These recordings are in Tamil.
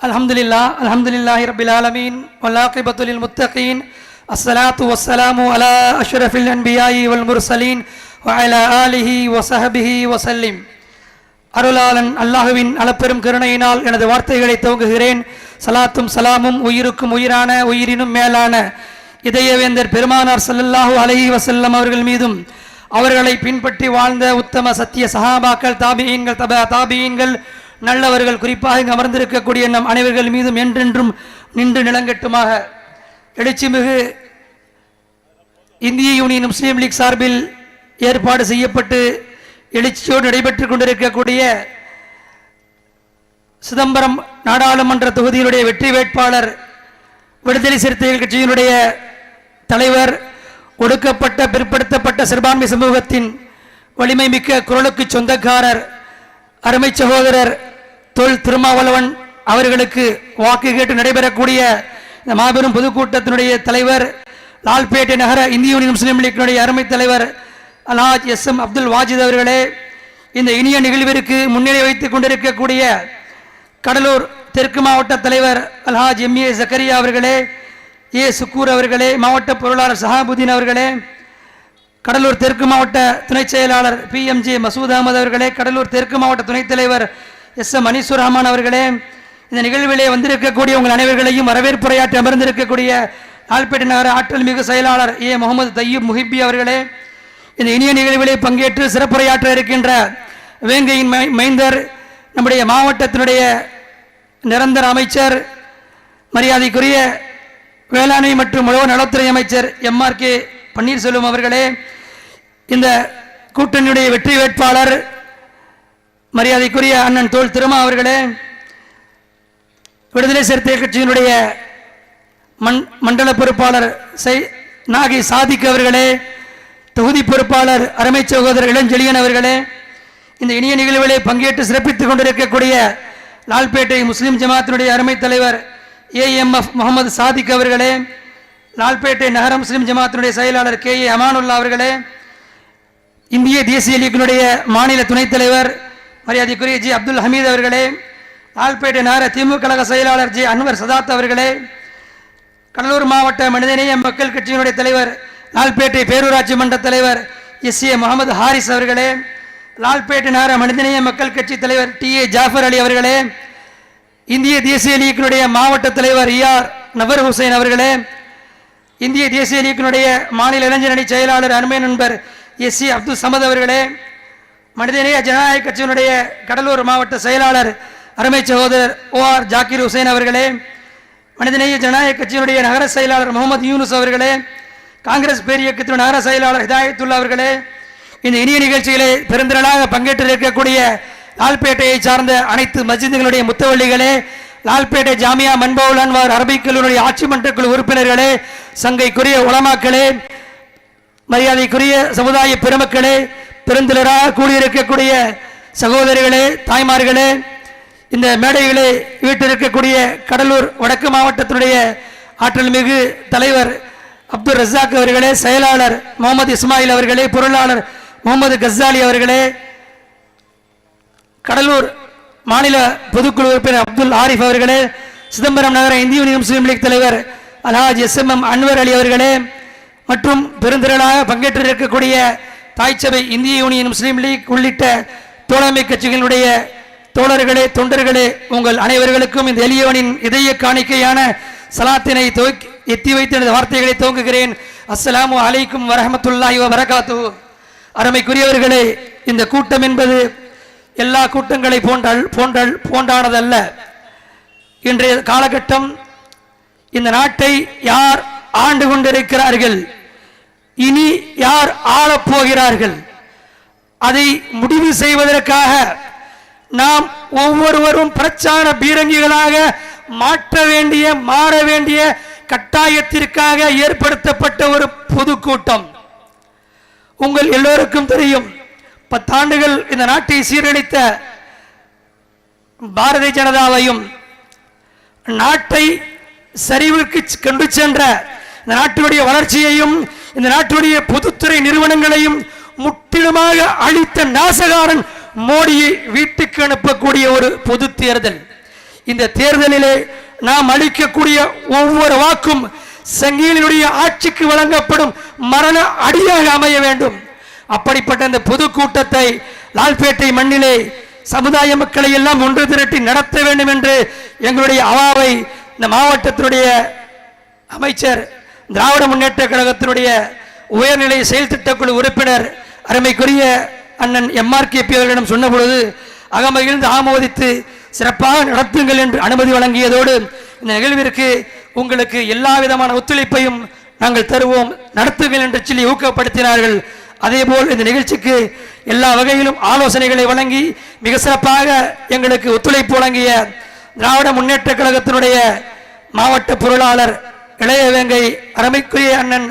الحمد لله الحمد لله رب العالمين والعاقبة للمتقين الصلاة والسلام على أشرف الأنبياء والمرسلين وعلى آله وصحبه وسلم அருளாளன் அல்லாஹுவின் அளப்பெரும் கருணையினால் எனது வார்த்தைகளை துவங்குகிறேன் சலாத்தும் சலாமும் உயிருக்கும் உயிரான உயிரினும் மேலான இதயவேந்தர் பெருமானார் ஸல்லல்லாஹு அலைஹி வஸல்லம் அவர்கள் மீதும் அவர்களை பின்பற்றி வாழ்ந்த உத்தம சத்திய சஹாபாக்கள் தாபியீன்கள் தப தாபியீன்கள் நல்லவர்கள் குறிப்பாக இங்கு அமர்ந்திருக்கக்கூடிய நம் அனைவர்கள் மீதும் என்றென்றும் நின்று நிலங்கட்டுமாக. எழுச்சிமிகு இந்திய யூனியன் முஸ்லீம் லீக் சார்பில் ஏற்பாடு செய்யப்பட்டு எழுச்சியோடு நடைபெற்றுக் கொண்டிருக்கக்கூடிய சிதம்பரம் நாடாளுமன்ற தொகுதியினுடைய வெற்றி வேட்பாளர் விடுதலை சிறுத்தைகள் கட்சியினுடைய தலைவர் ஒடுக்கப்பட்ட பிற்படுத்தப்பட்ட சிறுபான்மை சமூகத்தின் வலிமை மிக்க குரலுக்கு சொந்தக்காரர் அருமை சகோதரர் தொல் திருமாவளவன் அவர்களுக்கு வாக்கு கேட்டு நடைபெறக்கூடிய இந்த மாபெரும் பொதுக்கூட்டத்தினுடைய தலைவர் லால்பேட்டை நகர இந்திய யூனியன் முஸ்லீம் லீக்கினுடைய அருமை தலைவர் அலாஜ் எஸ் எம் அப்துல் வாஜித் அவர்களே இந்த இனிய நிகழ்விற்கு முன்னிலை வைத்துக் கொண்டிருக்கக்கூடிய கடலூர் தெற்கு மாவட்ட தலைவர் அல்ஹாஜ் எம் ஏ ஜக்கரியா அவர்களே ஏ சுக்கூர் அவர்களே மாவட்ட பொருளாளர் சஹாபுதீன் அவர்களே கடலூர் தெற்கு மாவட்ட துணைச் செயலாளர் P M J Masood Ahmed அவர்களே கடலூர் தெற்கு மாவட்ட துணைத் தலைவர் எஸ் எம் அனீசுர் ரஹ்மான் அவர்களே இந்த நிகழ்விலே வந்திருக்கக்கூடிய உங்கள் அனைவர்களையும் வரவேற்புரையாற்றி அமர்ந்திருக்கக்கூடிய ஆல்பேட்டை நகர ஆற்றல் மிகு செயலாளர் ஏ. முகமது தையூப் முஹிப்பி அவர்களே இந்த இனிய நிகழ்விலே பங்கேற்று சிறப்புரையாற்ற இருக்கின்ற வேங்கையின் மை- மைந்தர் நம்முடைய மாவட்டத்தினுடைய நிரந்தர அமைச்சர் மரியாதைக்குரிய வேளாண்மை மற்றும் உழவு நலத்துறை அமைச்சர் எம்ஆர் கே. பன்னீர்செல்வம் அவர்களே இந்த கூட்டணியுடைய வெற்றி வேட்பாளர் மரியாதைக்குரிய அண்ணன் தோல் திருமா அவர்களே விடுதலை சிறுத்தை கட்சியினுடைய மண் மண்டல பொறுப்பாளர் சை நாகி சாதிக் அவர்களே தொகுதி பொறுப்பாளர் அருமை சகோதரர் இளஞ்செழியன் அவர்களே இந்த இனிய நிகழ்வுகளை பங்கேற்று சிறப்பித்துக் கொண்டிருக்கக்கூடிய லால்பேட்டை முஸ்லிம் ஜமாத்தினுடைய அருமை தலைவர் ஏஎம்எஃப் முகமது சாதிக் அவர்களே லால்பேட்டை நகர முஸ்லிம் ஜமாத்தினுடைய செயலாளர் கே ஏ அமானுல்லா அவர்களே இந்திய தேசிய லீக்கினுடைய மாநில துணைத் தலைவர் மரியாதைக்குரிய ஜி அப்துல் ஹமீத் அவர்களே லால்பேட்டை நகர திமுக கழக செயலாளர் ஜி அன்வர் சதாத் அவர்களே கடலூர் மாவட்ட மனிதநேய மக்கள் கட்சியினுடைய தலைவர் லால்பேட்டை பேரூராட்சி மன்ற தலைவர் எஸ் ஏ முகமது ஹாரிஸ் அவர்களே லால்பேட்டை நகர மனிதநேய மக்கள் கட்சி தலைவர் டி ஏ ஜாஃபர் அலி அவர்களே இந்திய தேசிய லீக்கினுடைய மாவட்ட தலைவர் இஆர் நபர் ஹுசைன் அவர்களே இந்திய தேசிய லீக்கினுடைய மாநில இளைஞரணி செயலாளர் அருமை நண்பர் எஸ் சி அப்துல் சமத் அவர்களே மனிதநேய ஜனநாயக கட்சியினுடைய கடலூர் மாவட்ட செயலாளர் அருமை சகோதரர் ஓ ஆர் ஜாக்கிர் ஹுசைன் அவர்களே மனிதநேய ஜனநாயக கட்சியினுடைய நகர செயலாளர் முகமது யூனுஸ் அவர்களே காங்கிரஸ் பேரியக்கத்தின் நகர செயலாளர் ஹிதாயத்துல்லா அவர்களே இந்த இனிய நிகழ்ச்சிகளை பெருந்திரளாக பங்கேற்றிருக்கக்கூடிய லால்பேட்டையை சார்ந்த அனைத்து மஸ்ஜிதுகளுடைய முத்தவள்ளிகளே லால்பேட்டை ஜாமியா மன்பவுல் அன்வார் அரபிக் ஆட்சி மன்றக்குழு உறுப்பினர்களே சங்கைக்குரிய உளமாக்களே மரியாதைக்குரிய சமுதாய பெருமக்களே பெருந்திலராக கூடியிருக்கக்கூடிய சகோதரிகளே தாய்மார்களே இந்த மேடைகளை வீட்டிருக்கக்கூடிய கடலூர் வடக்கு மாவட்டத்தினுடைய ஆற்றல் மிகு தலைவர் அப்துல் ரசாக் அவர்களே செயலாளர் முகமது இஸ்மாயில் அவர்களே பொருளாளர் முகமது கஸ்ஸாலி அவர்களே கடலூர் மாநில பொதுக்குழு உறுப்பினர் அப்துல் ஆரிஃப் அவர்களே சிதம்பரம் நகர இந்திய யூனியன் முஸ்லீம் லீக் தலைவர் Alhaj S M M Anwar Ali அவர்களே மற்றும் பெருந்திரளாக பங்கேற்றிருக்கக்கூடிய தாய்ச்சபை இந்திய யூனியன் முஸ்லீம் லீக் உள்ளிட்ட தோழமை கட்சிகளுடைய தோழர்களே தொண்டர்களே உங்கள் அனைவர்களுக்கும் இந்த எளியவனின் இதய காணிக்கையான சலாத்தினை துவக்கி எத்தி வைத்து எனது வார்த்தைகளை துவங்குகிறேன். அஸ்லாம் அலைக்கும் வரஹமத்துல்லாஹி வரகாத்து அருமைக்குரியவர்களே இந்த கூட்டம் என்பது எல்லா கூட்டங்களை போன்றல் போன்றல் போன்றானதல்ல. இன்றைய காலகட்டம் இந்த நாட்டை யார் ஆண்டு கொண்டிருக்கிறார்கள்? இனி யார் ஆளப் போகிறார்கள் அதை முடிவு செய்வதற்காக நாம் ஒவ்வொருவரும் பிரச்சார பீரங்கிகளாக மாற்ற வேண்டிய மாற வேண்டிய கட்டாயத்திற்காக ஏற்படுத்தப்பட்ட ஒரு பொதுக்கூட்டம். உங்கள் எல்லோருக்கும் தெரியும் பத்தாண்டுகள் இந்த நாட்டை சீரழித்த பாரதிய ஜனதாவையும் நாட்டை சரிவுக்கு கொண்டு சென்ற இந்த நாட்டினுடைய வளர்ச்சியையும் இந்த நாட்டுடைய பொதுத்துறை நிறுவனங்களையும் முற்றிலுமாக அழித்த நாசகாரன் மோடியை வீட்டுக்கு அனுப்பக்கூடிய ஒரு பொது தேர்தல். இந்த தேர்தலிலே நாம் அளிக்கக்கூடிய ஒவ்வொரு வாக்கும் சங்கிலினுடைய ஆட்சிக்கு வழங்கப்படும் மரண அடியாக அமைய வேண்டும். அப்படிப்பட்ட இந்த பொதுக்கூட்டத்தை லால்பேட்டை மண்ணிலே சமுதாய மக்களை எல்லாம் ஒன்று திரட்டி நடத்த வேண்டும் என்று எங்களுடைய அவாவை இந்த மாவட்டத்தினுடைய அமைச்சர் திராவிட முன்னேற்ற கழகத்தினுடைய உயர்நிலை செயல் திட்டக்குழு உறுப்பினர் அருமைக்குரிய அண்ணன் எம்ஆர்கேபி அவர்களிடம் சொன்ன பொழுது அகமகிழ்ந்து ஆமோதித்து சிறப்பாக நடத்துங்கள் என்று அனுமதி வழங்கியதோடு இந்த நிகழ்விற்கு உங்களுக்கு எல்லா விதமான ஒத்துழைப்பையும் நாங்கள் தருவோம். நடத்துங்கள் என்று சொல்லி ஊக்கப்படுத்தினார்கள். அதேபோல் இந்த நிகழ்ச்சிக்கு எல்லா வகையிலும் ஆலோசனைகளை வழங்கி மிக சிறப்பாக எங்களுக்கு ஒத்துழைப்பு வழங்கிய திராவிட முன்னேற்ற கழகத்தினுடைய மாவட்ட பொருளாளர் இளையவேங்கை அறமைக்குரிய அண்ணன்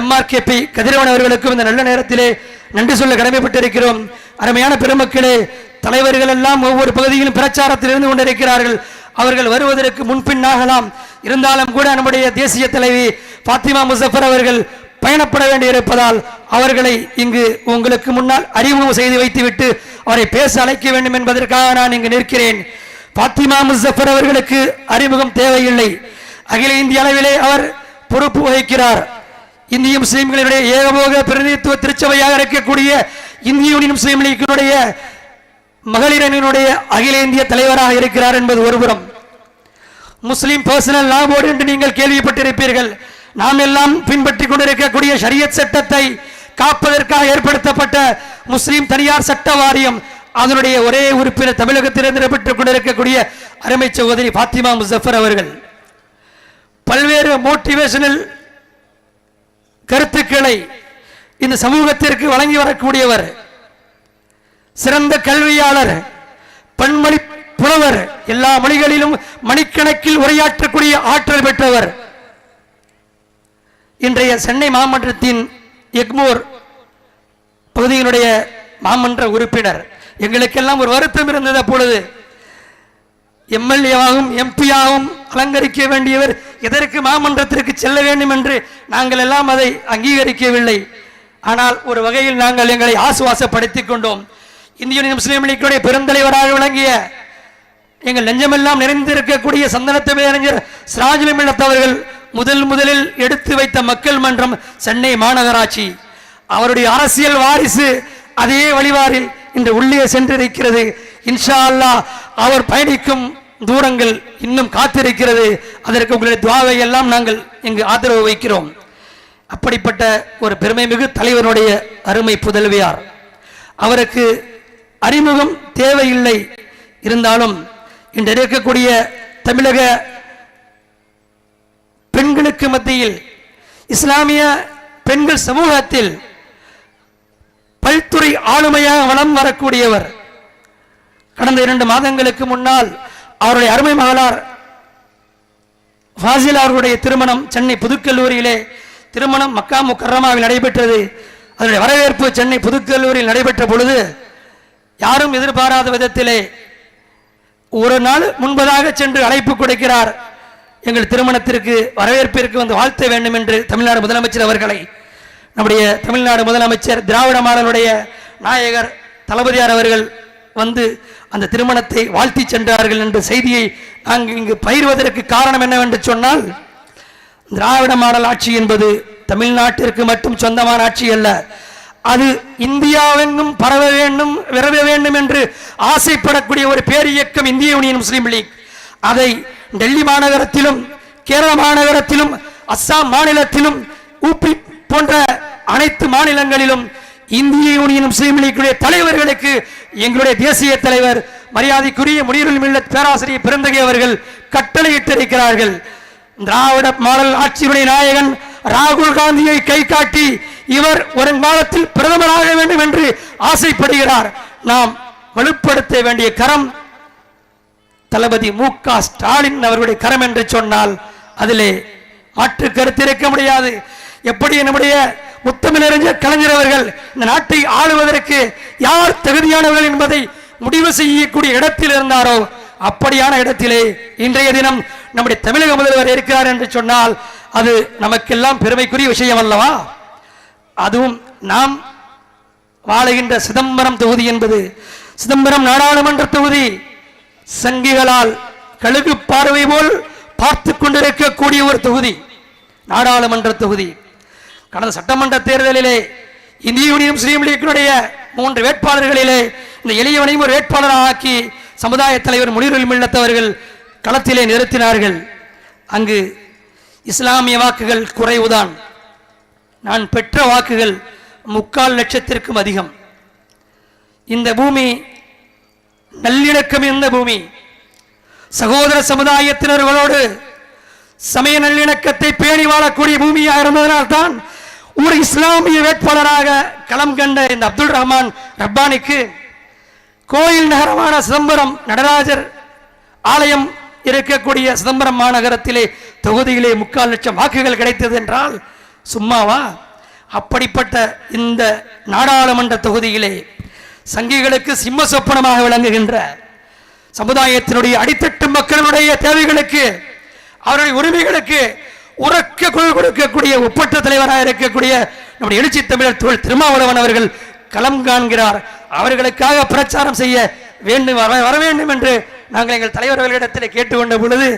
எம்ஆர்கேபி கதிரவன் அவர்களுக்கும் இந்த நல்ல நேரத்திலே நன்றி சொல்ல கடமைப்பட்டிருக்கிறோம். அருமையான பெருமக்களே தலைவர்கள் எல்லாம் ஒவ்வொரு பகுதியிலும் பிரச்சாரத்தில் இருந்து கொண்டிருக்கிறார்கள். அவர்கள் வருவதற்கு முன்பின்னாகலாம். இருந்தாலும் கூட நம்முடைய தேசிய தலைவி பாத்திமா முசஃபர் அவர்கள் பயணப்பட வேண்டியிருப்பதால் அவர்களை இங்கு உங்களுக்கு முன்னால் அறிமுகம் செய்து வைத்துவிட்டு அவரை பேச அழைக்க வேண்டும் என்பதற்காக நான் இங்கு நிற்கிறேன். பாத்திமா முசஃபர் அவர்களுக்கு அறிமுகம் தேவையில்லை. அகில இந்திய அளவிலே அவர் பொறுப்பு வகிக்கிறார். இந்திய முஸ்லீம்களினுடைய ஏகபோக பிரதிநிதித்துவ திருச்சபையாக இருக்கக்கூடிய இந்திய யூனியன் முஸ்லீம் லீக்கினுடைய மகளிரணியினுடைய அகில இந்திய தலைவராக இருக்கிறார் என்பது ஒருபுறம். முஸ்லிம் பர்சனல் லா போர்டு என்று நீங்கள் கேள்விப்பட்டிருப்பீர்கள். நாம் எல்லாம் பின்பற்றி கொண்டிருக்கக்கூடிய ஷரியத் சட்டத்தை காப்பதற்காக ஏற்படுத்தப்பட்ட முஸ்லீம் தனியார் சட்ட வாரியம் அதனுடைய ஒரே உறுப்பினர் தமிழகத்திலிருந்து பெற்றுக் கொண்டிருக்கக்கூடிய அருமை சகோதரி பாத்திமா முசஃபர் அவர்கள். பல்வேறு மோட்டிவேஷனல் கருத்துக்களை இந்த சமூகத்திற்கு வழங்கி வரக்கூடியவர் சிறந்த கல்வியாளர் பன்மொழி புலவர் எல்லா மொழிகளிலும் மணிக்கணக்கில் உரையாற்றக்கூடிய ஆற்றல் பெற்றவர். இன்றைய சென்னை மாமன்றத்தின் எக்மோர் பகுதியினுடைய மாமன்ற உறுப்பினர். எங்களுக்கெல்லாம் ஒரு வருத்தம் இருந்தது அப்பொழுது. எம்எல்ஏவாகவும் எம்பியாகவும் அலங்கரிக்க வேண்டியவர் எதற்கு மாமன்றத்திற்கு செல்ல வேண்டும் என்று நாங்கள் எல்லாம் அதை அங்கீகரிக்கவில்லை. ஆனால் ஒரு வகையில் நாங்கள் எங்களை ஆசுவாசப்படுத்திக் கொண்டோம். இந்திய முஸ்லீம் லீக்குடைய பெருந்தலைவராக விளங்கிய எங்கள் நெஞ்சமெல்லாம் நிறைந்திருக்கக்கூடிய சந்தனத்தமிழ் அறிஞர் சிராஜ்லிமிழத் அவர்கள் முதல் முதலில் எடுத்து வைத்த மக்கள் மன்றம் சென்னை மாநகராட்சி. அவருடைய அரசியல் வாரிசு அதே வழிவாரில் இன்று உள்ளே சென்றிருக்கிறது. இன்ஷா அல்லாஹ் அவர் பயணிக்கும் தூரங்கள் இன்னும் காத்திருக்கிறது. அதற்கு உங்களுடைய துவாவை எல்லாம் நாங்கள் இங்கு ஆதரவு வைக்கிறோம். அப்படிப்பட்ட ஒரு பெருமை மிகு தலைவருடைய அருமை புதல்வியார். அவருக்கு அறிமுகம் தேவையில்லை. இருந்தாலும் இன்று இருக்கக்கூடிய தமிழக பெண்களுக்கு மத்தியில் இஸ்லாமிய பெண்கள் சமூகத்தில் பல்துறை ஆளுமையாக வளம் வரக்கூடியவர். கடந்த இரண்டு மாதங்களுக்கு முன்னால் அவருடைய அருமை மகளார் ஃபாசில் அவர்களுடைய திருமணம் சென்னை புதுக்கல்லூரியிலே திருமணம் மக்கா முக்கரமாவில் நடைபெற்றது. அதனுடைய வரவேற்பு சென்னை புதுக்கல்லூரியில் நடைபெற்ற பொழுது யாரும் எதிர்பாராத விதத்திலே ஒரு நாள் முன்பதாக சென்று அழைப்பு கொடுக்கிறார். எங்கள் திருமணத்திற்கு வரவேற்பிற்கு வந்து வாழ்த்த வேண்டும் என்று தமிழ்நாடு முதலமைச்சர் அவர்களை. நம்முடைய தமிழ்நாடு முதலமைச்சர் திராவிட மாடலுடைய நாயகர் தளபதியார் அவர்கள் வந்து அந்த திருமணத்தை வாழ்த்தி சென்றார்கள் என்ற செய்தியை நாங்கள் இங்கு பயிர்வதற்கு காரணம் என்னவென்று சொன்னால் திராவிட மாடல் ஆட்சி என்பது தமிழ்நாட்டிற்கு மட்டும் சொந்தமான ஆட்சி அல்ல. அது இந்தியாவெங்கும் பரவ வேண்டும் விரவ வேண்டும் என்று ஆசைப்படக்கூடிய ஒரு பேரியக்கம் இந்திய யூனியன் முஸ்லீம் லீக். அதை டெல்லி மாநகரத்திலும் கேரள மாநகரத்திலும் அஸ்ஸாம் மாநிலத்திலும் ஊபி போன்ற அனைத்து மாநிலங்களிலும் இந்திய யூனியன் முஸ்லீம் லீக்குடைய தலைவர்களுக்கு எங்களுடைய தேசிய தலைவர் மரியாதைக்குரிய முனிருல் மில்லத் பேராசிரியர் பிறந்தகை அவர்கள் கட்டளையிட்டிருக்கிறார்கள். திராவிட மாடல் ஆட்சியுடைய நாயகன் ராகுல் காந்தியை கை காட்டி இவர் வருங்காலத்தில் பிரதமராக வேண்டும் என்று ஆசைப்படுகிறார். நாம் வலுப்படுத்த வேண்டிய கரம் தளபதி மு க ஸ்டாலின் அவர்களுடைய கரம் என்று சொன்னால் அதிலே மாற்று கருத்து இருக்க முடியாது. எப்படி நம்முடைய முத்தமிழறிஞர் கலைஞர் அவர்கள் இந்த நாட்டை ஆளுவதற்கு யார் தகுதியானவர்கள் என்பதை முடிவு செய்யக்கூடிய இடத்தில் இருந்தாரோ அப்படியான இடத்திலே இன்றைய தினம் நம்முடைய தமிழக முதல்வர் இருக்கிறார் என்று சொன்னால் அது நமக்கெல்லாம் பெருமைக்குரிய விஷயம் அல்லவா? அதுவும் நாம் வாழுகின்ற சிதம்பரம் தொகுதி என்பது சிதம்பரம் நாடாளுமன்ற தொகுதி சங்கிகளால் கழுகு பார்வை போல் பார்த்து கொண்டிருக்கக்கூடிய ஒரு தொகுதி நாடாளுமன்ற தொகுதி. கடந்த சட்டமன்ற தேர்தலிலே இந்திய யூனியன் முஸ்லீம் லீக்கினுடைய மூன்று வேட்பாளர்களிலே இந்த எளியவனையும் ஒரு வேட்பாளராக ஆக்கி சமுதாய தலைவர் முனிருல் மில்லத்தவர்கள் களத்திலே நிறுத்தினார்கள். அங்கு இஸ்லாமிய வாக்குகள் குறைவுதான். நான் பெற்ற வாக்குகள் முக்கால் லட்சத்திற்கும் அதிகம். இந்த பூமி நல்லிணக்கம் இருந்த பூமி. சகோதர சமுதாயத்தினர்களோடு சமய நல்லிணக்கத்தை பேணி வாழக்கூடிய பூமியாக இருந்ததனால்தான் ஒரு இஸ்லாமிய வேட்பாளராக களம் கண்ட இந்த அப்துல் ரஹ்மான் ரப்பானிக்கு கோயில் நகரமான சிதம்பரம் நடராஜர் ஆலயம் இருக்கக்கூடிய சிதம்பரம் மாநகரத்திலே தொகுதியிலே முக்கால் லட்சம் வாக்குகள் கிடைத்தது என்றால் சும்மாவா? அப்படிப்பட்ட இந்த நாடாளுமன்ற தொகுதியிலே சங்கிகளுக்கு சிம்ம சொப்பனமாக விளங்குகின்ற சமுதாயத்தினுடைய அடித்தட்டு மக்களுடைய தேவைகளுக்கு அவருடைய உரிமைகளுக்கு உறக்க குழு கொடுக்கக்கூடிய ஒப்பற்ற தலைவராக இருக்கக்கூடிய நம்முடைய எழுச்சி தமிழர் தொழில் திருமாவளவன் அவர்கள் களம் காண்கிறார். அவர்களுக்காக பிரச்சாரம் செய்ய வேண்டும் வர வர வேண்டும் என்று நாங்கள் எங்கள் தலைவர்களிடத்தில் கேட்டுக்கொண்ட பொழுது